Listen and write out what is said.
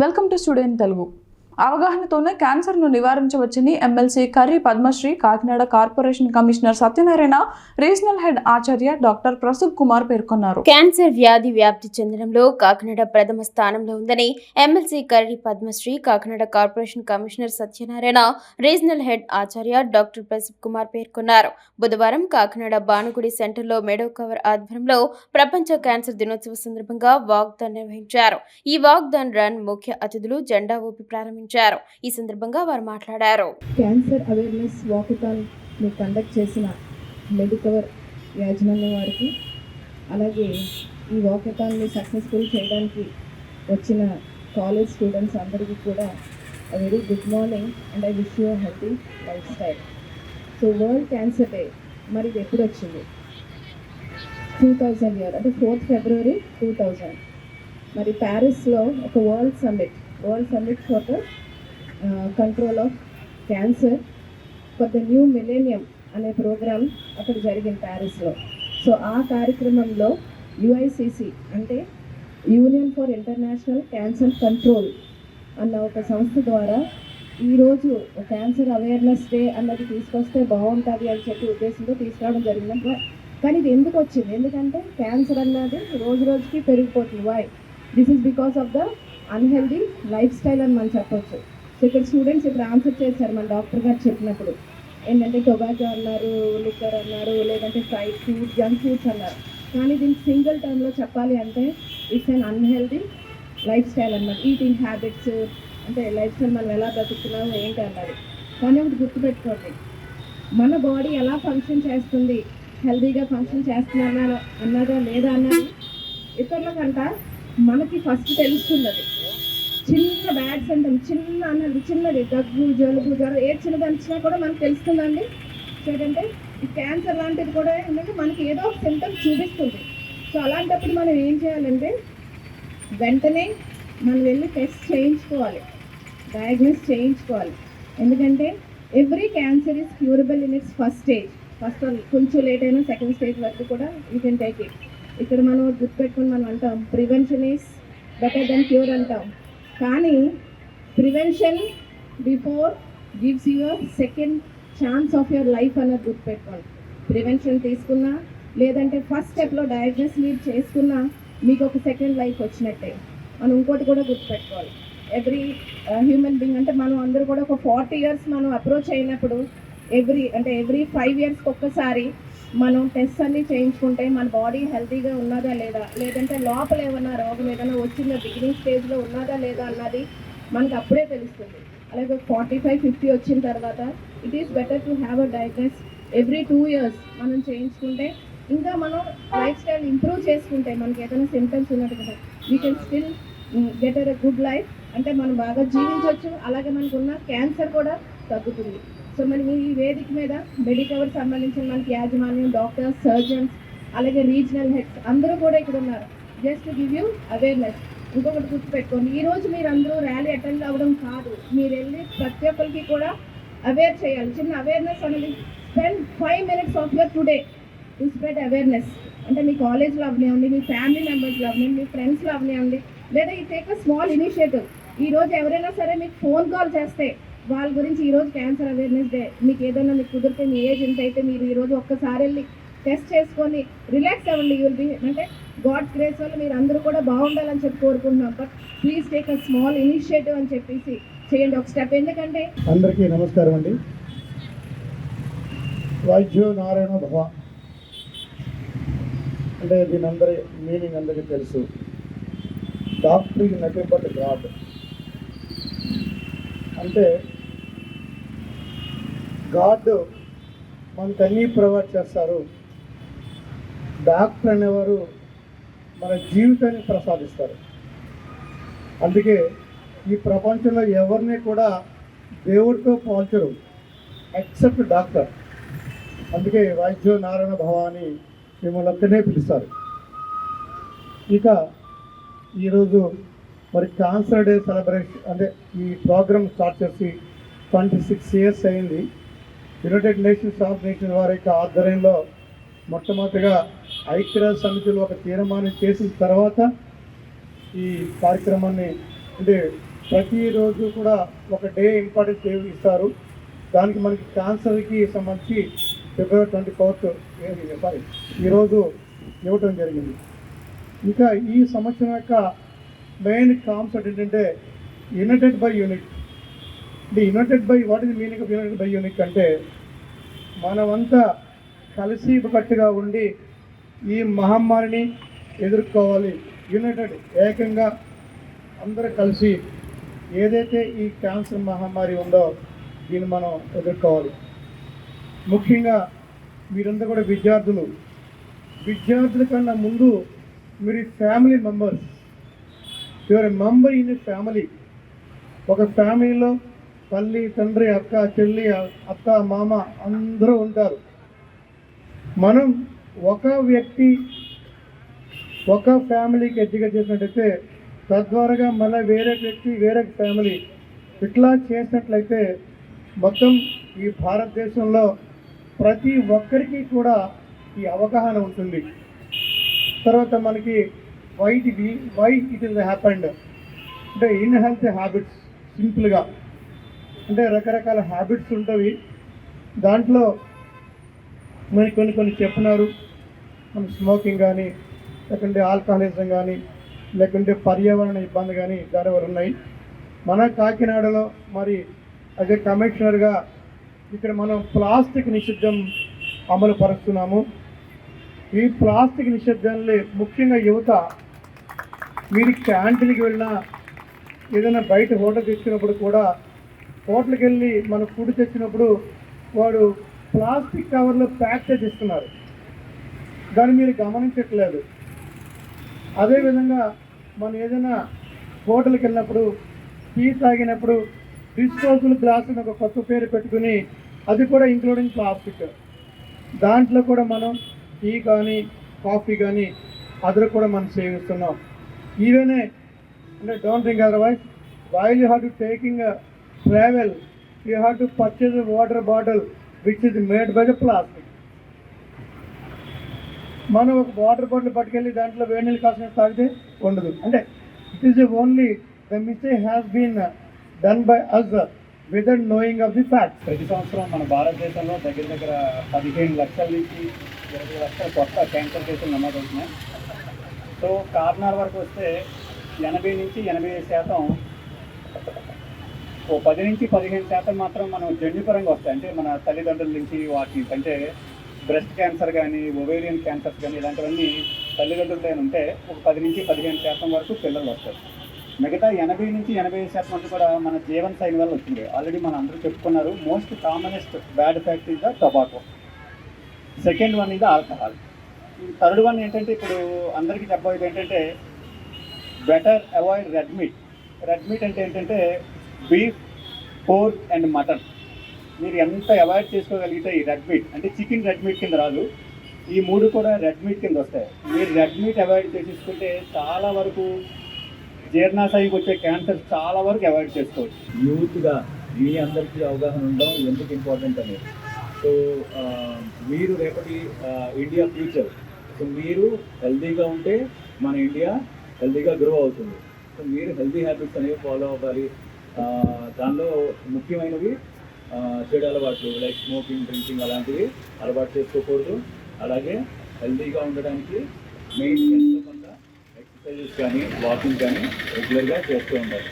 Welcome to student Telugu. అవగాహనతోనే క్యాన్సర్ను నివారించవచ్చని MLC Karri Padmasri Kakinada corporation commissioner Satyanarayana regional head Acharya doctor Prasood Kumar పేర్కొన్నారు. Cancer వ్యాధి వ్యాప్తి చెందడంలో కాకినాడ ప్రథమ స్థానంలో ఉందని MLC Karri Padmasri Kakinada corporation commissioner Satyanarayana regional head Acharya doctor Prasood Kumar పేర్కొన్నారు. బుధవారం కాకినాడ బానుగుడి సెంటర్లో మెడో కవర్ ఆధ్వర్యంలో ప్రపంచ క్యాన్సర్ దినోత్సవ సందర్భంగా వాగ్దాన్ నిర్వహించారు. ఈ వాగ్దాన్ రన్ ముఖ్య అతిథులు జెండా ఊపి ప్రారంభించారు. ఈ సందర్భంగా వారు మాట్లాడారు. క్యాన్సర్ అవేర్నెస్ వాకథాన్ని కండక్ట్ చేసిన మెడికవర్ యాజమాన్య వారికి అలాగే ఈ వాకథాన్ని సక్సెస్ఫుల్ చేయడానికి వచ్చిన కాలేజ్ స్టూడెంట్స్ అందరికీ కూడా very good morning and I wish you happy life style so world cancer day మరి ఇది ఎప్పుడు వచ్చింది? టూ థౌజండ్ ఇయర్ అంటే ఫోర్త్ ఫిబ్రవరి టూ థౌజండ్ మరి ప్యారిస్లో ఒక world summit world summit for the control of cancer for the new millennium అనే programme అక్కడ జరిగింది ప్యారిస్లో సో ఆ కార్యక్రమంలో యుఐసిసి అంటే union for international cancer control అన్న ఒక సంస్థ ద్వారా ఈరోజు క్యాన్సర్ అవేర్నెస్ డే అన్నది తీసుకొస్తే బాగుంటుంది అని చెప్పి ఉద్దేశంతో తీసుకురావడం జరిగింది. కానీ ఇది ఎందుకు వచ్చింది? ఎందుకంటే క్యాన్సర్ అన్నది రోజు రోజుకి పెరిగిపోతుంది. Why this is because of the unhealthy lifestyle అని మనం చెప్పొచ్చు. సో ఇక్కడ స్టూడెంట్స్ ఇప్పుడు ఆన్సర్ చేశారు మన డాక్టర్ గారు చెప్పినప్పుడు. ఏంటంటే టొబాకో అన్నారు లిక్కర్ అన్నారు లేదంటే ఫ్రైడ్ ఫుడ్ జంక్ ఫుడ్స్ అన్నారు. కానీ దీనికి సింగిల్ టర్మ్లో చెప్పాలి అంటే it's an unhealthy life style అన్నమాట. ఈటింగ్ హ్యాబిట్స్ అంటే లైఫ్ స్టైల్ మనం ఎలా బ్రతుకుతున్నామో ఏంటి అన్నది. కానీ ఒకటి గుర్తుపెట్టుకోండి. మన బాడీ ఎలా ఫంక్షన్ చేస్తుంది? హెల్తీగా ఫంక్షన్ చేస్తుందన్నారో అన్నదా లేదా అన్నది ఇతరులకంట మనకి ఫస్ట్ తెలుస్తుంది అది చిన్న బ్యాడ్ సింటమ్ చిన్న అన్నది చిన్నది దగ్గు జలుబు జ్వరం ఏ చిన్నది అనిచినా కూడా మనకు తెలుస్తుందండి. సో ఏంటంటే ఈ క్యాన్సర్ లాంటిది కూడా ఏంటంటే మనకి ఏదో ఒక సింటమ్ చూపిస్తుంది. సో అలాంటప్పుడు మనం ఏం చేయాలంటే వెంటనే మనం వెళ్ళి టెస్ట్ చేయించుకోవాలి. డయాగ్నోస్ చేయించుకోవాలి. ఎందుకంటే every cancer is curable in its first stage first కొంచెం లేట్ అయినా సెకండ్ స్టేజ్ వరకు కూడా యూ కెన్ టేక్ ఇట్ ఇక్కడ మనం గుర్తుపెట్టుకుని మనం అంటాం prevention is better than cure అంటాం. కానీ prevention before gives your second chance of your life అన్నది గుర్తుపెట్టుకోండి ప్రివెన్షన్ తీసుకున్నా లేదంటే ఫస్ట్ స్టెప్లో డయాగ్నోస్ మీరు చేసుకున్నా మీకు ఒక సెకండ్ లైఫ్ వచ్చినట్టే. మనం ఇంకోటి కూడా గుర్తుపెట్టుకోవాలి ఎవ్రీ హ్యూమన్ బీయింగ్ అంటే మనం అందరూ కూడా ఒక ఫార్టీ ఇయర్స్ మనం అప్రోచ్ అయినప్పుడు ఎవ్రీ అంటే ఎవ్రీ ఫైవ్ ఇయర్స్కి ఒక్కసారి మనం టెస్ట్ అన్ని చేయించుకుంటే మన బాడీ హెల్తీగా ఉన్నదా లేదా? లేదంటే లోపల ఏమన్నా రోగం ఏదైనా వచ్చిందా? బిగినింగ్ స్టేజ్లో ఉన్నదా లేదా అన్నది మనకు అప్పుడే తెలుస్తుంది. అలాగే ఫార్టీ ఫైవ్ ఫిఫ్టీ వచ్చిన తర్వాత it is better to have a diagnose every two years మనం చేయించుకుంటే ఇంకా మనం లైఫ్ స్టైల్ ఇంప్రూవ్ చేసుకుంటే మనకి ఏదైనా సిమ్టమ్స్ ఉన్నట్టు కదా we can still get a good life అంటే మనం బాగా జీవించవచ్చు అలాగే మనకున్న క్యాన్సర్ కూడా తగ్గుతుంది. సో మరి ఈ వేదిక మీద మెడికవర్ సంబంధించిన మనకి యాజమాన్యం డాక్టర్స్ సర్జన్స్ అలాగే రీజనల్ హెడ్స్ అందరూ కూడా ఇక్కడ ఉన్నారు. జస్ట్ గివ్ యూ అవేర్నెస్ ఇంకొకటి గుర్తుపెట్టుకోండి. ఈ రోజు మీరు అందరూ ర్యాలీ అటెండ్ అవ్వడం కాదు. మీరు వెళ్ళి ప్రతి ఒక్కరికి కూడా అవేర్ చేయాలి. చిన్న అవేర్నెస్ అనేది spend five minutes of your today to spread awareness అంటే మీ కాలేజ్లో అవనివ్వండి మీ ఫ్యామిలీ మెంబర్స్లో అవనివ్వండి మీ ఫ్రెండ్స్లో అవనివ్వండి లేదా ఈ టేక్ అ స్మాల్ ఇనిషియేటివ్ ఈ రోజు ఎవరైనా సరే మీకు ఫోన్ కాల్ చేస్తే వాళ్ళ గురించి ఈరోజు క్యాన్సర్ అవేర్నెస్ డే. మీకు ఏదైనా మీకు కుదిరితే మీ ఏజ్ ఎంత అయితే మీరు ఈరోజు ఒక్కసారి వెళ్ళి టెస్ట్ చేసుకొని రిలాక్స్ అవ్వండి. యూల్ బి అంటే గాడ్ గ్రేస్ వల్ల మీరు అందరూ కూడా బాగుండాలని చెప్పి కోరుకుంటున్నాం. But please take a small initiative అని చెప్పేసి చేయండి. ఒక స్టెప్ ఎందుకంటే అందరికీ నమస్కారం అండి. వైద్యో నారాయణ భవ. అంటే దీని అందరి మీనింగ్ అందరికీ తెలుసు. డాక్టర్ ఇది గాడ్. అంటే గాడ్ మనకు అన్నీ ప్రొవైడ్ చేస్తారు. డాక్టర్ అనేవారు మన జీవితాన్ని ప్రసాదిస్తారు. అందుకే ఈ ప్రపంచంలో ఎవరిని కూడా దేవుడితో పోల్చరు ఎక్సెప్ట్ డాక్టర్. అందుకే వైద్యో నారాయణ భవాని మిమ్మల్ని ఒక్కనే పిలుస్తారు. ఇక ఈరోజు మరి క్యాన్సర్ డే సెలబ్రేషన్ అంటే ఈ ప్రోగ్రామ్ స్టార్ట్ చేసి ట్వంటీ సిక్స్ ఇయర్స్ అయింది. యునైటెడ్ నేషన్స్ ఆర్గనైజేషన్ వారి యొక్క ఆధ్వర్యంలో మొట్టమొదటిగా ఐక్యరాజ్య సమితిలో ఒక తీర్మానం చేసిన తర్వాత ఈ కార్యక్రమాన్ని అంటే ప్రతిరోజు కూడా ఒక డే ఇంపార్టెన్స్ డే ఇస్తారు. దానికి మనకి క్యాన్సర్కి సంబంధించి ఫిబ్రవరి ట్వంటీ ఫోర్త్ సారీ ఈరోజు ఇవ్వటం జరిగింది. ఇంకా ఈ సంవత్సరం యొక్క మెయిన్ కాన్సెప్ట్ ఏంటంటే యునైటెడ్ బై యూనిట్ అంటే united by what is meaning of united by unit అంటే మనమంతా కలిసి కట్టుగా ఉండి ఈ మహమ్మారిని ఎదుర్కోవాలి. యునైటెడ్ ఏకంగా అందరూ కలిసి ఏదైతే ఈ క్యాన్సర్ మహమ్మారి ఉందో దీన్ని మనం ఎదుర్కోవాలి. ముఖ్యంగా మీరంతా కూడా విద్యార్థులు విద్యార్థుల కన్నా ముందు మీరు family members. Your member in family ఒక ఫ్యామిలీలో తల్లి తండ్రి అక్క చెల్లి అత్త మామ అందరూ ఉంటారు. మనం ఒక వ్యక్తి ఒక ఫ్యామిలీకి ఎడ్యుకేట్ చేసినట్టయితే తద్వారాగా మళ్ళీ వేరే వ్యక్తి వేరే ఫ్యామిలీ ఇట్లా చేసినట్లయితే మొత్తం ఈ భారతదేశంలో ప్రతి ఒక్కరికి కూడా ఈ అవగాహన ఉంటుంది. తర్వాత మనకి wait why it is happened అంటే ఇన్ హెల్త్ హ్యాబిట్స్ సింపుల్గా. అంటే రకరకాల హ్యాబిట్స్ ఉంటవి దాంట్లో మరి కొన్ని కొన్ని చెప్పినారు. మన స్మోకింగ్ కానీ లేకుంటే ఆల్కహాలిజం కానీ లేకుంటే పర్యావరణ ఇబ్బంది కానీ దానివల్ల ఉన్నాయి. మన కాకినాడలో మరి అదే కమిషనర్గా ఇక్కడ మనం ప్లాస్టిక్ నిషిద్ధం అమలు పరుస్తున్నాము. ఈ ప్లాస్టిక్ నిషిద్ధంలో ముఖ్యంగా యువత మీరు క్యాంటీన్కి వెళ్ళినా ఏదైనా బయట హోటల్ తెచ్చినప్పుడు కూడా హోటల్కి వెళ్ళి మన ఫుడ్ తెచ్చినప్పుడు వాడు ప్లాస్టిక్ కవర్లో ప్యాక్ చేసి ఇస్తున్నారు దాన్ని మీరు గమనించట్లేదు. అదేవిధంగా మనం ఏదైనా హోటల్కి వెళ్ళినప్పుడు టీ తాగినప్పుడు డిస్పోజబుల్ గ్లాస్ అని ఒక కొత్త పేరు పెట్టుకుని అది కూడా ఇంక్లూడింగ్ ప్లాస్టిక్. దాంట్లో కూడా మనం టీ కానీ కాఫీ కానీ అదర్ కూడా మనం సేవిస్తున్నాం. ఈవెనే అంటే don't think otherwise while you have to taking travel you to to a water bottle which is made by the plastic మనం ఒక వాటర్ బాటిల్ పట్టుకెళ్ళి దాంట్లో వేడి నీళ్ళు కాసిన తాగితే ఉండదు. అంటే it is only the mistake has been done by us without knowing of the fact ప్రతి సంవత్సరం మన భారతదేశంలో దగ్గర దగ్గర పదిహేను లక్షల నుంచి ఇరవై లక్షల కొత్త క్యాన్సర్ కేసులు నమోదవుతున్నాయి సో కారణాల వరకు వస్తే ఎనభై నుంచి ఎనభై శాతం ఓ పది నుంచి పదిహేను శాతం మాత్రం మనం జన్యుపరంగా వస్తాయి. అంటే మన తల్లిదండ్రుల నుంచి వాటి అంటే బ్రెస్ట్ క్యాన్సర్ కానీ ఒవేరియన్ క్యాన్సర్స్ కానీ ఇలాంటివన్నీ తల్లిదండ్రులతో ఉంటే ఒక పది నుంచి పదిహేను శాతం వరకు పిల్లలు వస్తారు. మిగతా ఎనభై నుంచి ఎనభై ఐదు శాతం వరకు కూడా మన జీవన శైలి వల్ల వచ్చింది. ఆల్రెడీ మన అందరూ చెప్పుకున్నారు most commonest bad effect is the tobacco. Second one ఇది ఆల్కహాల్. థర్డ్ వన్ ఏంటంటే ఇప్పుడు అందరికీ చెప్పబోయేది ఏంటంటే better avoid red meat. Red meat అంటే ఏంటంటే బీఫ్ పోర్క్ అండ్ మటన్. మీరు ఎంత అవాయిడ్ చేసుకోగలిగితే ఈ రెడ్ మీట్ అంటే చికెన్ రెడ్ మీట్ కింద రాదు. ఈ మూడు కూడా రెడ్ మీట్ కింద వస్తాయి. మీరు రెడ్ మీట్ అవాయిడ్ చేసేసుకుంటే చాలా వరకు జీర్ణాశయంకి వచ్చే క్యాన్సర్ చాలా వరకు అవాయిడ్ చేసుకోవచ్చు. యూత్గా మీ అందరికీ అవగాహన ఉండడం ఎందుకు ఇంపార్టెంట్ అనేది. సో మీరు రేపటి ఇండియా ఫ్యూచర్. సో మీరు హెల్దీగా ఉంటే మన ఇండియా హెల్దీగా గ్రో అవుతుంది. సో మీరు హెల్తీ హ్యాబిట్స్ అనేవి ఫాలో అవ్వాలి. దానిలో ముఖ్యమైనవి చెడు అలవాట్లు లైక్ స్మోకింగ్ డ్రింకింగ్ అలాంటివి అలవాటు చేసుకోకూడదు. అలాగే హెల్తీగా ఉండడానికి మెయిన్ ఎంతో కొంత ఎక్సర్సైజెస్ కానీ వాకింగ్ కానీ రెగ్యులర్గా చేస్తూ ఉండాలి.